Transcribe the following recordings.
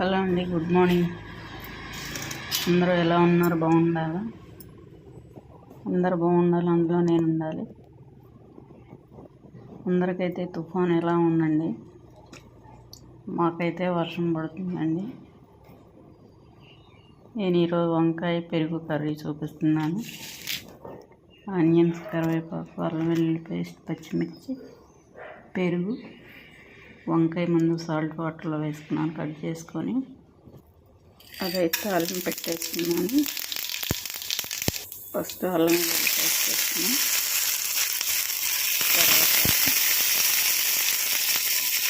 Hello అండి good morning. అందరూ ఎలా ఉన్నారు? బాగుండాలా? అందరూ బాగుండాలి అందులో నేను ఉండాలి. అందరికైతే తుఫాన్ ఎలా ఉందండి? మాకైతే వర్షం పడుతుందండి. నేను ఈరోజు వంకాయ పెరుగు కర్రీ చూపిస్తున్నాను. ఆనియన్స్ కరివేపాకు అల్లం వెల్లుల్లి పేస్ట్ పచ్చిమిర్చి పెరుగు వంకాయ ముందు సాల్ట్ వాటర్లో వేసుకున్నాను కట్ చేసుకొని. అదైతే అల్లం పెట్టేసుకున్నాను ఫస్ట్ అల్లం వెల్లుల్లి తర్వాత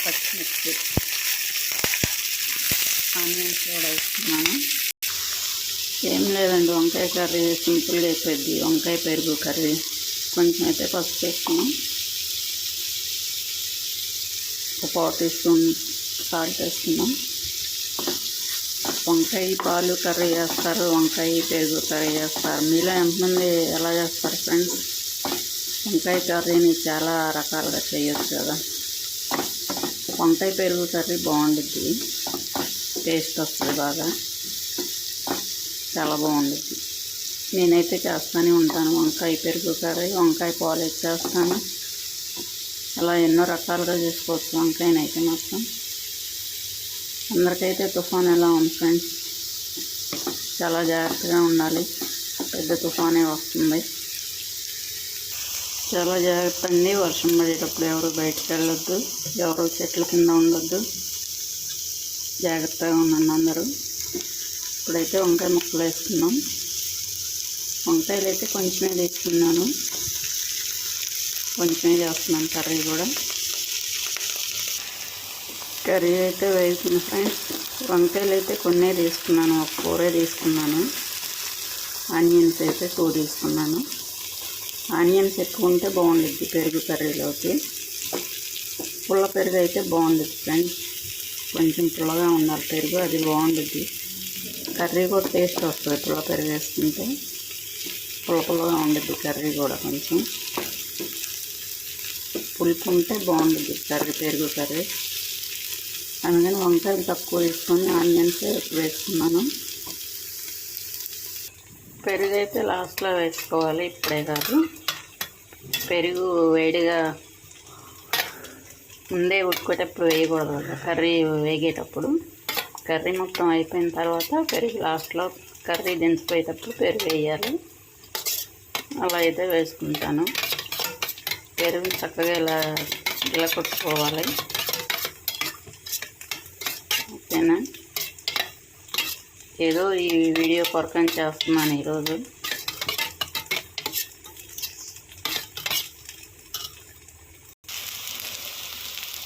పచ్చిమిర్చి ఆనియన్స్ కూడా వేసుకున్నాను. ఏం లేదండి వంకాయ కర్రీ సింపుల్గా అయిపోయింది. వంకాయ పెరుగు కర్రీ కొంచెం అయితే పసుపు వేసుకున్నాం. ఒక పావు టీ స్పూన్ సాల్ట్ వేసుకున్నాం వంకాయ పాలు కర్రీ చేస్తారు వంకాయ పెరుగు కర్రీ చేస్తారు. మీలో ఎంతమంది ఎలా చేస్తారు ఫ్రెండ్స్? వంకాయ కర్రీని చాలా రకాలుగా చేయొచ్చు కదా. వంకాయ పెరుగు కర్రీ బాగుండుద్ది. టేస్ట్ వస్తుంది బాగా. చాలా బాగుండుద్ది. నేనైతే చేస్తూనే ఉంటాను. వంకాయ పెరుగు కర్రీ వంకాయ పాలు చేస్తాను. ఇలా ఎన్నో రకాలుగా చేసుకోవచ్చు. వంకాయనైతే మాత్రం. అందరికైతే తుఫాన్ ఎలా ఉంది ఫ్రెండ్స్? చాలా జాగ్రత్తగా ఉండాలి. పెద్ద తుఫానే వస్తుంది. చాలా జాగ్రత్త అండి. వర్షం పడేటప్పుడు ఎవరు బయటకు వెళ్ళొద్దు. ఎవరు చెట్ల కింద ఉండొద్దు. జాగ్రత్తగా ఉండండి అందరూ. ఇప్పుడైతే వంకాయ ముక్కలు వేసుకున్నాం. వంకాయలు అయితే కొంచెమే తీసుకున్నాను. కొంచెమే చేస్తున్నాను కర్రీ కూడా. కర్రీ అయితే వేసిన ఫ్రెండ్స్ వంకాయలు అయితే కొన్నే తీసుకున్నాను ఒక కూరే తీసుకున్నాను. ఆనియన్స్ అయితే టూ తీసుకున్నాను. ఆనియన్స్ ఎక్కువ ఉంటే బాగుండుద్ది పెరుగు కర్రీలోకి. పుల్ల పెరుగు అయితే బాగుండుద్ది ఫ్రెండ్స్. కొంచెం పుల్లగా ఉండాలి పెరుగు అది బాగుండుద్ది. కర్రీ కూడా టేస్ట్ వస్తుంది పుల్ల పెరుగు వేసుకుంటే. పుల్ల పుల్లగా ఉండుద్ది కర్రీ కూడా కొంచెం. పులుపు ఉంటే బాగుంటుంది కర్రీ పెరుగు కర్రీ. అందుకని వంకాయలు తక్కువ వేసుకొని ఆనియన్స్ వేసుకున్నాను. పెరుగు అయితే లాస్ట్లో వేసుకోవాలి ఇప్పుడే కాదు. పెరుగు వేడిగా ముందే ఉడుకునేటప్పుడు వేయకూడదు కదా కర్రీ వేగేటప్పుడు. కర్రీ మొత్తం అయిపోయిన తర్వాత పెరుగు లాస్ట్లో కర్రీ దించిపోయేటప్పుడు పెరుగు వేయాలి. అలా అయితే వేసుకుంటాను. పెరుగు చక్కగా ఇలా ఇలా కొట్టుకోవాలి. ఓకేనా? ఏదో ఈ వీడియో కొరకని చేస్తున్నాను ఈరోజు.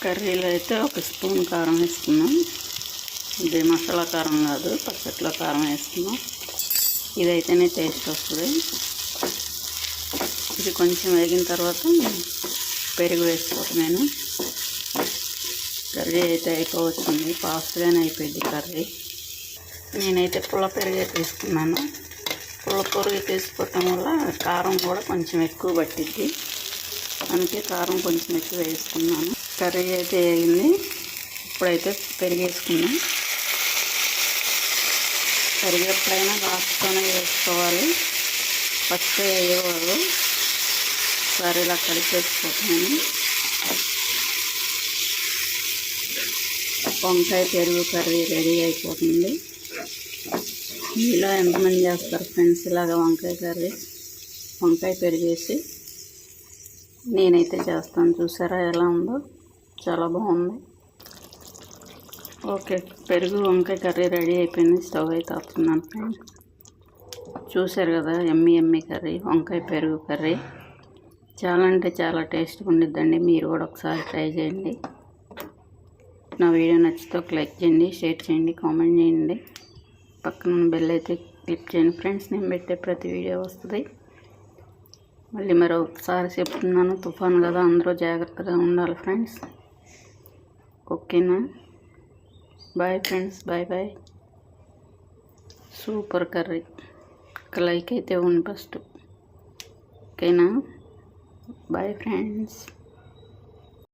కర్రీలో అయితే ఒక స్పూన్ కారం వేసుకున్నాం. ఇది మసాలా కారం కాదు పచ్చట్లో కారం వేసుకున్నాం. ఇదైతేనే టేస్ట్ వస్తుంది. ఇది కొంచెం వేగిన తర్వాత పెరుగు వేసుకుంటున్నాను కర్రీ అయితే అయిపోవచ్చింది. ఫాస్ట్గానే అయిపోయింది కర్రీ. నేనైతే పుల్ల పెరుగే తీసుకున్నాను. పుల్ల పెరుగు తీసుకోవటం వల్ల కారం కూడా కొంచెం ఎక్కువ పట్టిద్ది. అందుకే కారం కొంచెం ఎక్కువ వేసుకున్నాను. కర్రీ అయితే వేగింది. ఇప్పుడైతే పెరిగేసుకున్నాం వేసుకున్నాం పెరుగు లాస్ట్తోనే వేసుకోవాలి. ఫస్ట్ వేయకూడదు ఒకసారి ఇలా కలిపేసుకుంటున్నాను. వంకాయ పెరుగు కర్రీ రెడీ అయిపోతుంది. మీలో ఎంతమంది చేస్తారు ఫ్రెండ్స్ ఇలాగా వంకాయ కర్రీ? వంకాయ పెరిగేసి నేనైతే చేస్తాను. చూసారా ఎలా ఉందో? చాలా బాగుంది. ఓకే పెరుగు వంకాయ కర్రీ రెడీ అయిపోయింది. స్టవ్ అయితే ఆపుతున్నాను ఫ్రెండ్స్ చూశారు కదా ఎమ్మి ఎమ్మి కర్రీ వంకాయ పెరుగు కర్రీ. చాలా అంటే చాలా టేస్ట్గా ఉండిద్దండి. మీరు కూడా ఒకసారి ట్రై చేయండి. నా వీడియో నచ్చితే ఒక లైక్ చేయండి షేర్ చేయండి కామెంట్ చేయండి. పక్కన బెల్ అయితే క్లిక్ చేయండి ఫ్రెండ్స్. నేను పెట్టే ప్రతి వీడియో వస్తుంది. మళ్ళీ మరొకసారి చెప్తున్నాను. తుఫాన్ కదా అందరూ జాగ్రత్తగా ఉండాలి ఫ్రెండ్స్. ఓకేనా? Bye friends bye bye. Super curry. ఒక లైక్ అయితే ఉంది ఫస్ట్. ఓకేనా? Bye friends.